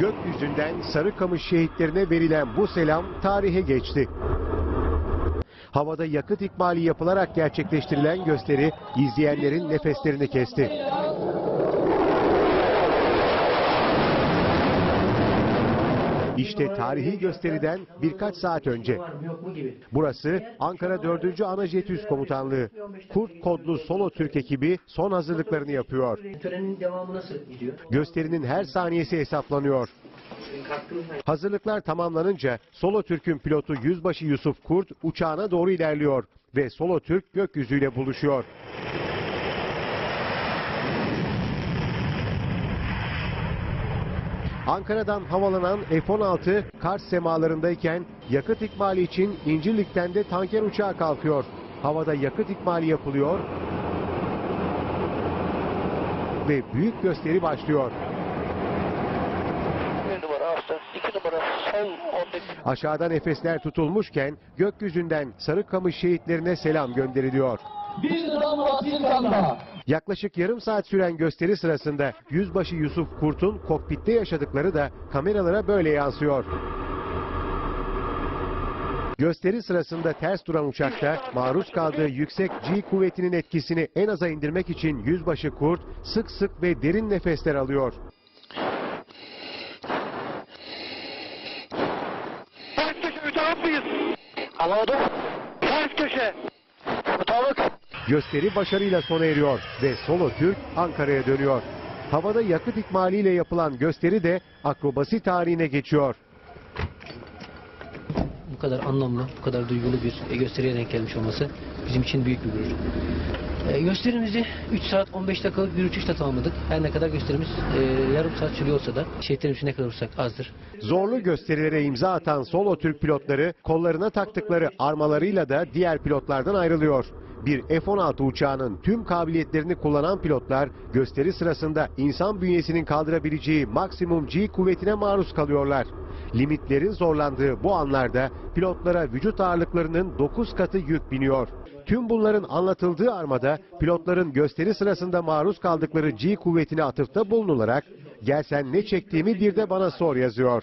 Gökyüzünden Sarıkamış şehitlerine verilen bu selam tarihe geçti. Havada yakıt ikmali yapılarak gerçekleştirilen gösteri izleyenlerin nefeslerini kesti. İşte tarihi gösteriden birkaç saat önce. Burası Ankara 4. Ana Jet Üs Komutanlığı. Kurt kodlu Solo Türk ekibi son hazırlıklarını yapıyor. Törenin devamı nasıl gidiyor? Gösterinin her saniyesi hesaplanıyor. Hazırlıklar tamamlanınca Solo Türk'ün pilotu Yüzbaşı Yusuf Kurt uçağına doğru ilerliyor ve Solo Türk gökyüzüyle buluşuyor. Ankara'dan havalanan F-16 Kars semalarındayken yakıt ikmali için İncirlik'ten de tanker uçağı kalkıyor. Havada yakıt ikmali yapılıyor ve büyük gösteri başlıyor. Bir numara Aslan, iki numara sol 11. Aşağıdan nefesler tutulmuşken gökyüzünden Sarıkamış şehitlerine selam gönderiliyor. Bir damla bir damla. Yaklaşık yarım saat süren gösteri sırasında Yüzbaşı Yusuf Kurt'un kokpitte yaşadıkları da kameralara böyle yansıyor. Gösteri sırasında ters duran uçakta maruz kaldığı yüksek G kuvvetinin etkisini en aza indirmek için Yüzbaşı Kurt sık sık ve derin nefesler alıyor. Ters köşe mütahap mıyız? Anlamadım. Ters köşe. Mutabık. Gösteri başarıyla sona eriyor ve Solo Türk Ankara'ya dönüyor. Havada yakıt ikmaliyle yapılan gösteri de akrobasi tarihine geçiyor. Bu kadar anlamlı, bu kadar duygulu bir e, gösteriye denk gelmiş olması bizim için büyük bir gurur. E, gösterimizi 3 saat 15 dakikalık bir uçuşla tamamladık. Her ne kadar gösterimiz e, yarım saat sürüyor olsa da şehitlerimiz ne kadar olursak azdır. Zorlu gösterilere imza atan Solo Türk pilotları kollarına taktıkları armalarıyla da diğer pilotlardan ayrılıyor. Bir F-16 uçağının tüm kabiliyetlerini kullanan pilotlar gösteri sırasında insan bünyesinin kaldırabileceği maksimum G kuvvetine maruz kalıyorlar. Limitlerin zorlandığı bu anlarda pilotlara vücut ağırlıklarının 9 katı yük biniyor. Tüm bunların anlatıldığı armada pilotların gösteri sırasında maruz kaldıkları G kuvvetine atıfta bulunularak gel sen ne çektiğimi bir de bana sor yazıyor.